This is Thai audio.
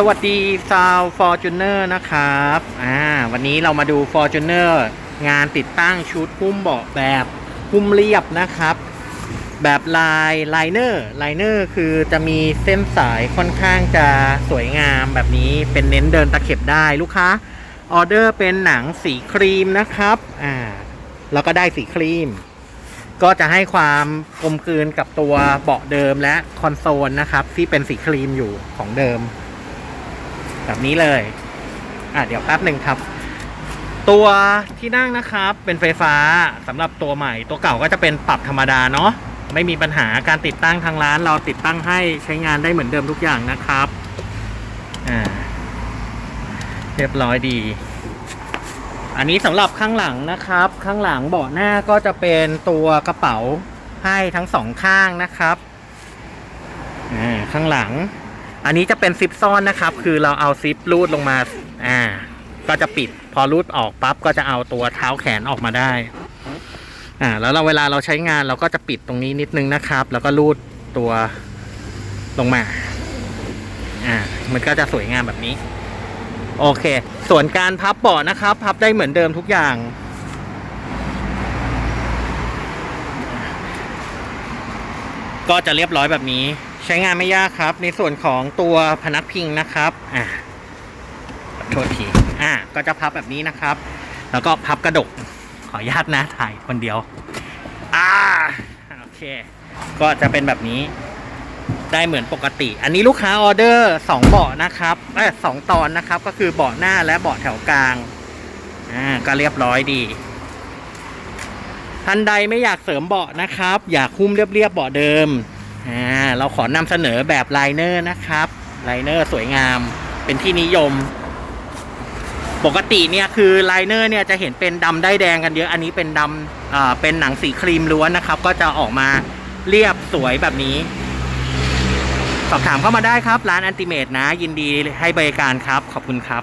สวัสดีซาวฟอร์จูเนอร์นะครับ อ่า วันนี้เรามาดู f o r t u n e r งานติดตั้งชุดหุ้มเบาะแบบหุ้มเรียบนะครับ แบบลายไลเนอร์ไลเนอร์คือจะมีเส้นสายค่อนข้างจะสวยงามแบบนี้เป็นเน้นเดินตะเข็บได้ลูกค้าออเดอร์เป็นหนังสีครีมนะครับ อ่า แล้วก็ได้สีครีม ก็จะให้ความกลมกลืนกับตัวเบาะเดิมและคอนโซลนะครับ ที่เป็นสีครีมอยู่ของเดิม แบบนี้เลย อะเดี๋ยวแป๊บหนึ่งครับ ตัวที่นั่งนะครับเป็นไฟฟ้าสำหรับตัวใหม่ ตัวเก่าก็จะเป็นปรับธรรมดาเนาะไม่มีปัญหาการติดตั้งทางร้าน เราติดตั้งให้ใช้งานได้เหมือนเดิมทุกอย่างนะครับอ่าเรียบร้อยดี อันนี้สำหรับข้างหลังนะครับ ข้างหลังเบาะหน้าก็จะเป็นตัวกระเป๋าให้ทั้งสองข้างนะครับอ่าข้างหลัง อันนี้จะเป็นซิปซ่อนนะครับ คือเราเอาซิปรูดลงมา อ่า ก็จะปิด พอรูดออกปั๊บก็จะเอาตัวเท้าแขนออกมาได้ อ่า แล้วเราเวลาเราใช้งานเราก็จะปิดตรงนี้นิดนึงนะครับ แล้วก็รูดตัวลงมา อ่า มันก็จะสวยงามแบบนี้ โอเค ส่วนการพับเบาะนะครับ พับได้เหมือนเดิมทุกอย่าง ก็จะเรียบร้อยแบบนี้ ใช้งานไม่ยากครับ ในส่วนของตัวพนักพิงนะครับอ่าโทษทีอ่าก็จะพับแบบนี้นะครับ แล้วก็พับกระดกขออนุญาตนะถ่ายคนเดียวอ่าโอเค ก็จะเป็นแบบนี้ได้เหมือนปกติ อันนี้ลูกค้าออเดอร์สองเบาะนะครับเออสองตอนนะครับ ก็คือเบาะหน้าและเบาะแถวกลางอ่าก็เรียบร้อยดีท่านใดไม่อยากเสริมเบาะนะครับ อยากคุ้มเรียบๆเบาะเดิม อ่าเราขอนำเสนอแบบไลเนอร์นะครับไลเนอร์สวยงามเป็นที่นิยม ปกติเนี่ยคือไลเนอร์เนี่ยจะเห็นเป็นดำได้แดงกันเยอะ อันนี้เป็นดำอ่าเป็นหนังสีครีมล้วนนะครับ ก็จะออกมาเรียบสวยแบบนี้ สอบถามเข้ามาได้ครับ ร้านอันติเมตนะ ยินดีให้บริการครับ ขอบคุณครับ